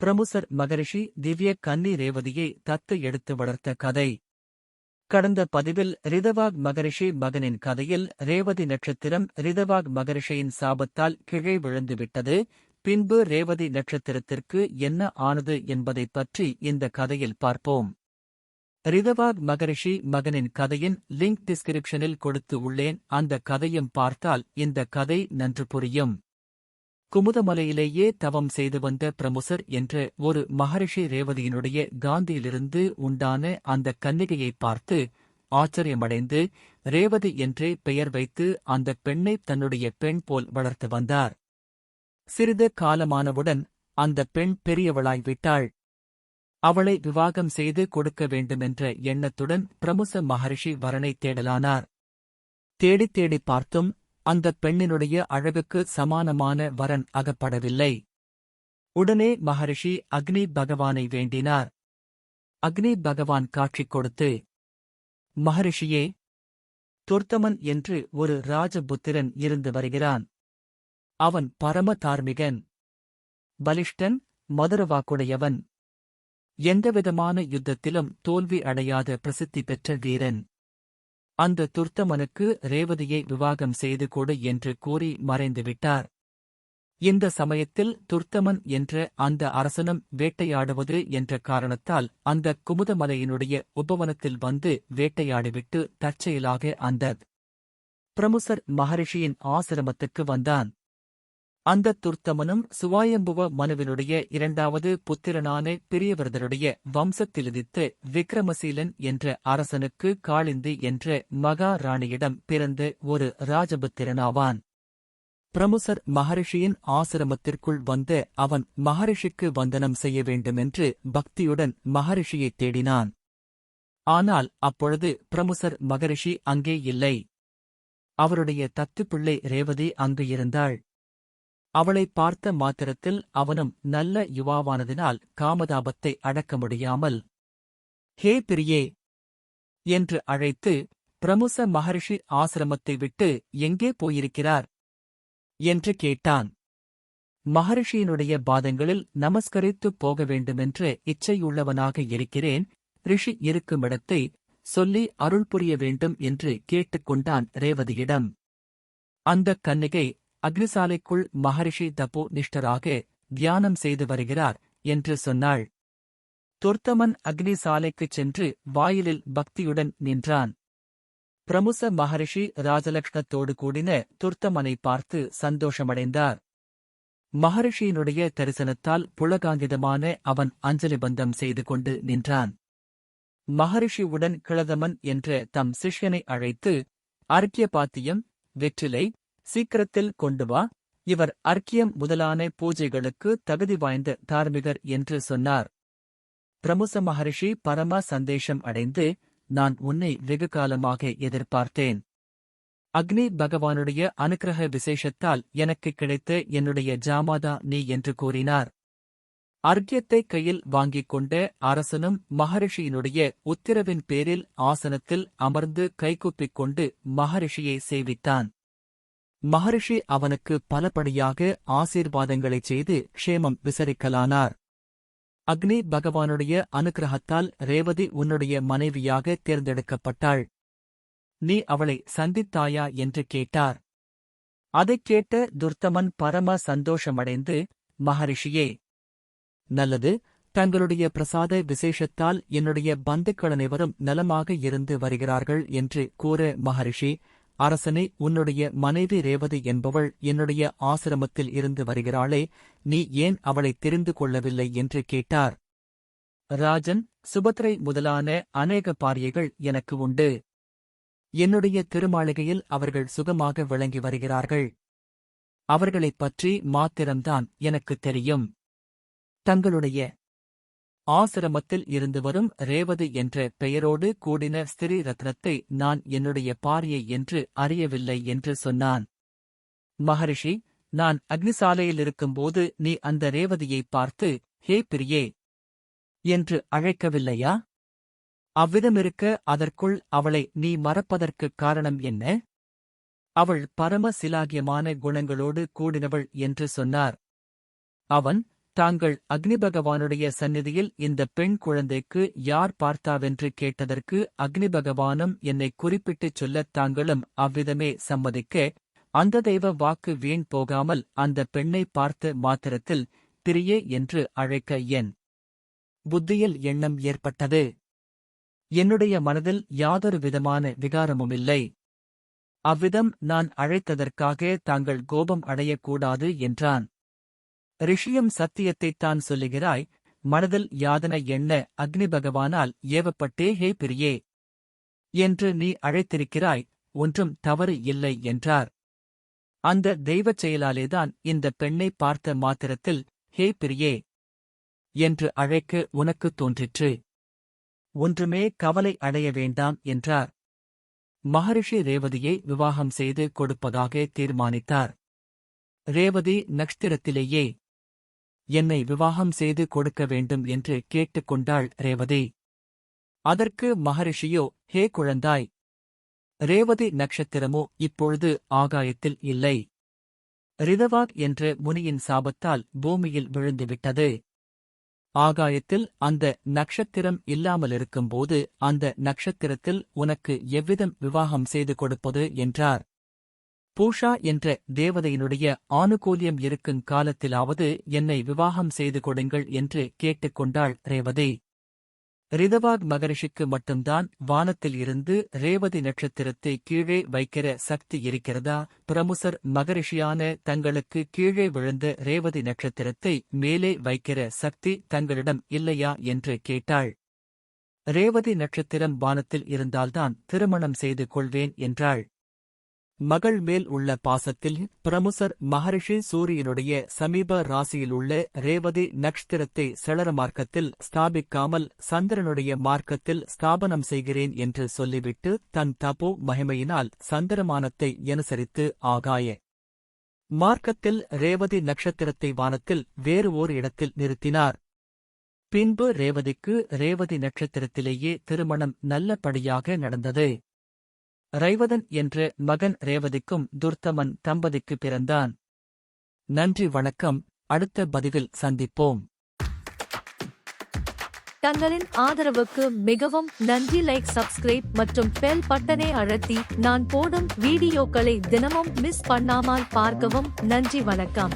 பிரமுசர் மகரிஷி திவ்ய கன்னி ரேவதியை தத்து எடுத்து வளர்த்த கதை. கடந்த பதிவில் ரிதவாக் மகரிஷி மகனின் கதையில் ரேவதி நட்சத்திரம் ரிதவாக் மகரிஷியின் சாபத்தால் கீழே விழுந்துவிட்டது பின்பு ரேவதி நட்சத்திரத்திற்கு என்ன ஆனது என்பதைப் பற்றி இந்த கதையில் பார்ப்போம். ரிதவாக் மகரிஷி மகனின் கதையின் லிங்க் டிஸ்கிரிப்ஷனில் கொடுத்து உள்ளேன் அந்த கதையும் பார்த்தால் இந்த கதை நன்று புரியும். குமுதமலையிலேயே தவம் செய்து வந்த பிரமுசர் என்ற ஒரு மகரிஷி ரேவதியினுடைய காந்தியிலிருந்து உண்டான அந்த கன்னிகையை பார்த்து ஆச்சரியமடைந்து ரேவதி என்றே பெயர் வைத்து அந்த பெண்ணை தன்னுடைய பெண் போல் வளர்த்து வந்தார். சிறிது காலமானவுடன் அந்த பெண் பெரியவளாய்விட்டாள் அவளை விவாகம் செய்து கொடுக்க வேண்டுமென்ற எண்ணத்துடன் பிரமுச மகரிஷி வரனை தேடலானார். தேடித் தேடிப் பார்த்தும் அந்தப் பெண்ணினுடைய அழகுக்கு சமானமான வரன் அகப்படவில்லை. உடனே மகரிஷி அக்னி பகவானை வேண்டினார். அக்னி பகவான் காட்சி கொடுத்து மகரிஷியே துர்த்தமன் என்று ஒரு ராஜபுத்திரன் இருந்து வருகிறான். அவன் பரம தார்மிகன் பலிஷ்டன் மதுரவாக்குடையவன். எந்தவிதமான யுத்தத்திலும் தோல்வி அடையாத பிரசித்தி பெற்ற வீரன். அந்த துர்த்தமனுக்கு ரேவதியை விவாகம் செய்து கொடு என்று கூறி மறைந்துவிட்டார். இந்த சமயத்தில் துர்த்தமன் என்ற அந்த அரசனும் வேட்டையாடுவது என்ற காரணத்தால் அந்த குமுதமலையினுடைய உபவனத்தில் வந்து வேட்டையாடிவிட்டு தற்செயலாக அந்த பிரமுசர் மகரிஷியின் ஆசிரமத்துக்கு வந்தான். அந்த துர்த்தமனும் சுவாயம்புவ மனுவினுடைய இரண்டாவது புத்திரனான பிரியவரதருடைய வம்சத்திலிதித்து விக்ரமசீலன் என்ற அரசனுக்கு காளிந்தி என்ற மகாராணியிடம் பிறந்த ஒரு ராஜபுத்திரனாவான். பிரமுசர் மகரிஷியின் ஆசிரமத்திற்குள் வந்த அவன் மகரிஷிக்கு வந்தனம் செய்ய வேண்டுமென்று பக்தியுடன் மகரிஷியைத் தேடினான். ஆனால் அப்பொழுது பிரமுசர் மகரிஷி அங்கே இல்லை. அவருடைய தத்துப்பிள்ளை ரேவதி அங்கு இருந்தாள். அவளை பார்த்த மாத்திரத்தில் அவனும் நல்ல யுவாவானதினால் காமதாபத்தை அடக்க முடியாமல் ஹே பிரியே என்று அழைத்து பிரமுச மகரிஷி ஆசிரமத்தை விட்டு எங்கே போயிருக்கிறார் என்று கேட்டான். மகரிஷியினுடைய பாதங்களில் நமஸ்கரித்துப் போக வேண்டுமென்று இச்சையுள்ளவனாக இருக்கிறேன். ரிஷி இருக்குமிடத்தை சொல்லி அருள் புரிய வேண்டும் என்று கேட்டுக்கொண்டான் ரேவதியிடம். அந்தக் கன்னிகை அக்னிசாலைக்குள் மகரிஷி தப்போ நிஷ்டராக தியானம் செய்து வருகிறார் என்று சொன்னாள். துர்த்தமன் அக்னிசாலைக்குச் சென்று வாயிலில் பக்தியுடன் நின்றான். பிரமுச மகரிஷி ராஜலக்ஷ்ணத்தோடு கூடின துர்த்தமனை பார்த்து சந்தோஷமடைந்தார். மகரிஷியினுடைய தரிசனத்தால் புலகாங்கிதமான அவன் அஞ்சலி பந்தம் செய்து கொண்டு நின்றான். மகரிஷியுடன் கிழதமன் என்ற தம் சிஷ்யனை அழைத்து அர்க்கியபாத்தியம் வெற்றிலை சீக்கிரத்தில் கொண்டு வா. இவர் அர்க்கியம் முதலான பூஜைகளுக்கு தகுதி வாய்ந்த தார்மிகர் என்று சொன்னார். பிரமுச மகரிஷி பரம சந்தேஷம் அடைந்து நான் உன்னை வெகு காலமாக எதிர்பார்த்தேன். அக்னி பகவானுடைய அனுக்கிரக விசேஷத்தால் எனக்கு கிடைத்த என்னுடைய ஜாமாதா நீ என்று கூறினார். அர்க்கியத்தை கையில் வாங்கிக் கொண்ட அரசனும் மகரிஷியினுடைய உத்தரவின் பேரில் ஆசனத்தில் அமர்ந்து கைகூப்பிக் கொண்டு மகரிஷியை சேவித்தான். மகரிஷி அவனுக்கு பலபடியாக ஆசீர்வாதங்களைச் செய்து க்ஷேமம் விசரிக்கலானார். அக்னி பகவானுடைய அனுக்கிரகத்தால் ரேவதி உன்னுடைய மனைவியாக தேர்ந்தெடுக்கப்பட்டாள். நீ அவளை சந்தித்தாயா என்று கேட்டார். அதைக் கேட்ட துர்த்தமன் பரம சந்தோஷமடைந்து மகரிஷியே நல்லது. தங்களுடைய பிரசாத விசேஷத்தால் என்னுடைய பந்துக்கள் அனைவரும் நலமாக இருந்து வருகிறார்கள் என்று கூற மகரிஷி அரசனே உன்னுடைய மனைவி ரேவதி என்பவள் என்னுடைய ஆசிரமத்தில் இருந்து வருகிறாளே நீ ஏன் அவளை தெரிந்து கொள்ளவில்லை என்று கேட்டார். ராஜன் சுபத்ரை முதலான அநேக பாரியைகள் எனக்கு உண்டு. என்னுடைய திருமாளிகையில் அவர்கள் சுகமாக விளங்கி வருகிறார்கள். அவர்களைப் பற்றி மாத்திரம்தான் எனக்கு தெரியும். தங்களுடைய ஆசிரமத்தில் இருந்து வரும் ரேவதி என்ற பெயரோடு கூடின ஸ்திரீ ரத்னத்தை நான் என்னுடைய பாரியை என்று அறியவில்லை என்று சொன்னான். மகரிஷி நான் அக்னிசாலையில் இருக்கும்போது நீ அந்த ரேவதியை பார்த்து ஹே பிரியே! என்று அழைக்கவில்லையா? அவ்விதமிருக்க அதற்குள் அவளை நீ மறப்பதற்குக் காரணம் என்ன? அவள் பரம சிலாகியமான குணங்களோடு கூடினவள் என்று சொன்னார். அவன் தாங்கள் அக்னிபகவானுடைய சந்நிதியில் இந்த பெண் குழந்தைக்கு யார் பார்த்தாவென்று கேட்டதற்கு அக்னிபகவானும் என்னை குறிப்பிட்டுச் சொல்லத் தாங்களும் அவ்விதமே சம்மதிக்க அந்த தெய்வ வாக்கு வீண் போகாமல் அந்த பெண்ணை பார்த்த மாத்திரத்தில் திரியே என்று அழைக்க என் புத்தியில் எண்ணம் ஏற்பட்டது. என்னுடைய மனதில் யாதொரு விதமான விகாரமுமில்லை. அவ்விதம் நான் அழைத்ததற்காக தாங்கள் கோபம் அடையக்கூடாது என்றான். ரிஷியம் சத்தியத்தைத் தான் சொல்லுகிறாய் மனதில் யாதனை எண்ண அக்னி பகவானால் ஏவப்பட்டே ஹே பிரியே! என்று நீ அழைத்திருக்கிறாய் ஒன்றும் தவறு இல்லை என்றார். அந்த தெய்வச் செயலாலேதான் இந்த பெண்ணை பார்த்த மாத்திரத்தில் ஹே பிரியே! என்று அழைக்க உனக்குத் தோன்றிற்று. ஒன்றுமே கவலை அடைய வேண்டாம் என்றார். மகரிஷி ரேவதியை விவாகம் செய்து கொடுப்பதாக தீர்மானித்தார். ரேவதி நக்ஷத்திரத்திலேயே என்னை விவாகம் செய்து கொடுக்க வேண்டும் என்று கேட்டுக்கொண்டாள் ரேவதி. அதற்கு மகரிஷியோ ஹே குழந்தாய் ரேவதி நட்சத்திரமோ இப்பொழுது ஆகாயத்தில் இல்லை. ரிதவாக் என்ற முனியின் சாபத்தால் பூமியில் விழுந்துவிட்டது. ஆகாயத்தில் அந்த நட்சத்திரம் இல்லாமலிருக்கும்போது அந்த நட்சத்திரத்தில் உனக்கு எவ்விதம் விவாகம் செய்து கொடுப்பது? என்றார். பூஷா என்ற தேவதையினுடைய ஆனுகூல்யம் இருக்கும் காலத்திலாவது என்னை விவாகம் செய்து கொடுங்கள் என்று கேட்டுக்கொண்டாள் ரேவதி. ரிதவாக் மகரிஷிக்கு மட்டும்தான் வானத்தில் இருந்து ரேவதி நட்சத்திரத்தை கீழே வைக்கிற சக்தி இருக்கிறதா? பிரமுசர் மகரிஷியான தங்களுக்கு கீழே விழுந்த ரேவதி நட்சத்திரத்தை மேலே வைக்கிற சக்தி தங்களிடம் இல்லையா என்று கேட்டாள். ரேவதி நட்சத்திரம் வானத்தில் இருந்தால்தான் திருமணம் செய்து கொள்வேன் என்றாள். மகள் மேல் உள்ள பாசத்தில் பிரமுசர் மகரிஷி சூரியனுடைய சமீப ராசியிலுள்ள ரேவதி நக்ஷத்திரத்தை செளர மார்க்கத்தில் ஸ்தாபிக்காமல் சந்திரனுடைய மார்க்கத்தில் ஸ்தாபனம் செய்கிறேன் என்று சொல்லிவிட்டு தன் தபோ மகிமையினால் சந்திரமானத்தை அனுசரித்து ஆகாய. மார்க்கத்தில் ரேவதி நட்சத்திரத்தை வானத்தில் வேறு ஓர் இடத்தில் நிறுத்தினார். பின்பு ரேவதிக்கு ரேவதி நட்சத்திரத்திலேயே திருமணம் நல்லபடியாக நடந்தது. ரைவதன் என்ற மகன் ரேவதிக்கும் துர்த்தமன் தம்பதிக்கு பிறந்தான். நன்றி வணக்கம். அடுத்த பதிவில் சந்திப்போம். தங்களின் ஆதரவுக்கு மிகவும் நன்றி லைக் சப்ஸ்கிரைப் மற்றும் பெல் பட்டனை அழுத்தி நான் போடும் வீடியோக்களை தினமும் மிஸ் பண்ணாமல் பார்க்கவும் நன்றி வணக்கம்.